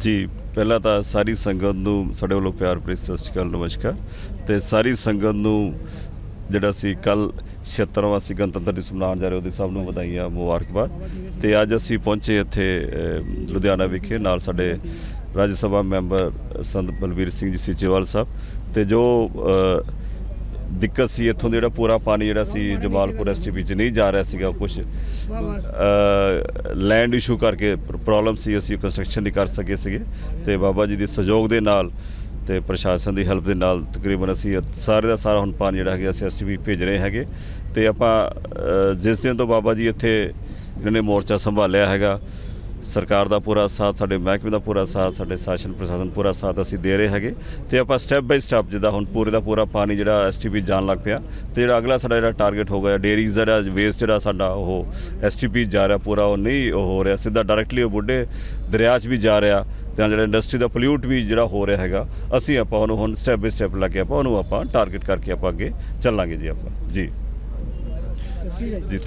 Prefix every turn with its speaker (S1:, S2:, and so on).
S1: ਜੀ, ਪਹਿਲਾਂ ਤਾਂ ਸਾਰੀ ਸੰਗਤ ਨੂੰ ਸਾਡੇ ਵੱਲੋਂ ਪਿਆਰ ਭਰੀ ਸਤਿ ਸ਼੍ਰੀ ਅਕਾਲ, ਨਮਸਕਾਰ। ਤੇ ਸਾਰੀ ਸੰਗਤ ਨੂੰ ਜਿਹੜਾ ਸੀ ਕੱਲ 76ਵਾਂ ਸੀ, ਗਣਤੰਤਰ ਦਿਵਸ ਮਨਾਉਣ ਜਾ ਰਹੇ, ਉਹਦੇ ਸਭ ਨੂੰ ਵਧਾਈਆਂ, ਮੁਬਾਰਕਬਾਦ। ਤੇ ਅੱਜ ਅਸੀਂ ਪਹੁੰਚੇ ਇੱਥੇ ਲੁਧਿਆਣਾ ਵਿਖੇ, ਨਾਲ ਸਾਡੇ ਰਾਜ ਸਭਾ ਮੈਂਬਰ ਸੰਤ ਬਲਬੀਰ ਸਿੰਘ ਜੀ, ਸੀਚੇਵਾਲ ਸਾਹਿਬ। ਤੇ ਜੋ ਦਿੱਕਤ ਸੀ, ਇੱਥੋਂ ਦਾ ਜਿਹੜਾ ਪੂਰਾ ਪਾਣੀ ਜਿਹੜਾ ਸੀ, ਜਮਾਲਪੁਰ ਐਸਟੀਪੀ ਚ ਨਹੀਂ ਜਾ ਰਿਹਾ ਸੀਗਾ ਕੁਝ ਲੈਂਡ ਇਸ਼ੂ ਕਰਕੇ ਪ੍ਰੋਬਲਮ ਸੀ, ਅਸੀਂ ਕੰਸਟਰਕਸ਼ਨ ਨਹੀਂ ਕਰ ਸਕੇ ਸੀਗੇ। ਤੇ ਬਾਬਾ ਜੀ ਦੇ ਸਹਿਯੋਗ ਦੇ ਨਾਲ ਤੇ ਪ੍ਰਸ਼ਾਸਨ ਦੀ ਹੈਲਪ ਦੇ ਨਾਲ ਤਕਰੀਬਨ ਅਸੀਂ ਸਾਰੇ ਦਾ ਸਾਰਾ ਹੁਣ ਪਾਣੀ ਜਿਹੜਾ ਹੈਗਾ, ਅਸੀਂ ਐਸਟੀਪੀ ਭੇਜ ਰਹੇ ਹੈਗੇ। ਤੇ ਆਪਾਂ ਜਿਸ ਦਿਨ ਤੋਂ ਬਾਬਾ ਜੀ ਇੱਥੇ ਇਹਨਾਂ ਨੇ ਮੋਰਚਾ ਸੰਭਾਲਿਆ ਹੈਗਾ ਸਰਕਾਰ ਦਾ ਪੂਰਾ ਸਾਥ, ਸਾਡੇ ਮਹਿਕਮੇ ਦਾ ਪੂਰਾ ਸਾਥ, ਸਾਡੇ ਸ਼ਾਸਨ ਪ੍ਰਸ਼ਾਸਨ ਪੂਰਾ ਸਾਥ ਅਸੀਂ ਦੇ ਰਹੇ ਹੈਗੇ। ਤੇ ਆਪਾਂ ਸਟੈਪ ਬਾਈ ਸਟੈਪ ਜਿੱਦਾਂ ਹੁਣ ਪੂਰੇ ਦਾ ਪੂਰਾ ਪਾਣੀ ਜਿਹੜਾ ਐਸਟੀਪੀ ਜਾਣ ਲੱਗ ਪਿਆ ਤੇ ਜਿਹੜਾ ਅਗਲਾ ਸਾਡਾ ਜਿਹੜਾ ਟਾਰਗੇਟ ਹੋ ਗਿਆ ਡੇਰੀਜ਼ ਦਾ ਜਿਹੜਾ ਵੇਸਟ ਜਿਹੜਾ ਸਾਡਾ ਉਹ ਐਸਟੀਪੀ ਜਾ ਰਿਹਾ ਪੂਰਾ, ਉਹ ਨਹੀਂ ਉਹ ਹੋ ਰਿਹਾ, ਸਿੱਧਾ ਡਾਇਰੈਕਟਲੀ ਉਹ ਬੁੱਢੇ ਦਰਿਆ 'ਚ ਵੀ ਜਾ ਰਿਹਾ ਤੇ ਜਿਹੜਾ ਇੰਡਸਟਰੀ ਦਾ ਪੋਲਿਊਟ ਵੀ ਜਿਹੜਾ ਹੋ ਰਿਹਾ ਹੈਗਾ, ਅਸੀਂ ਆਪਾਂ ਉਹਨੂੰ ਹੁਣ ਸਟੈਪ ਬਾਈ ਸਟੈਪ ਲਾ ਕੇ ਆਪਾਂ, ਉਹਨੂੰ ਆਪਾਂ ਟਾਰਗੇਟ ਕਰਕੇ ਆਪਾਂ ਅੱਗੇ ਚੱਲਾਂਗੇ ਜੀ ਆਪਾਂ, ਜੀ। ਜੀ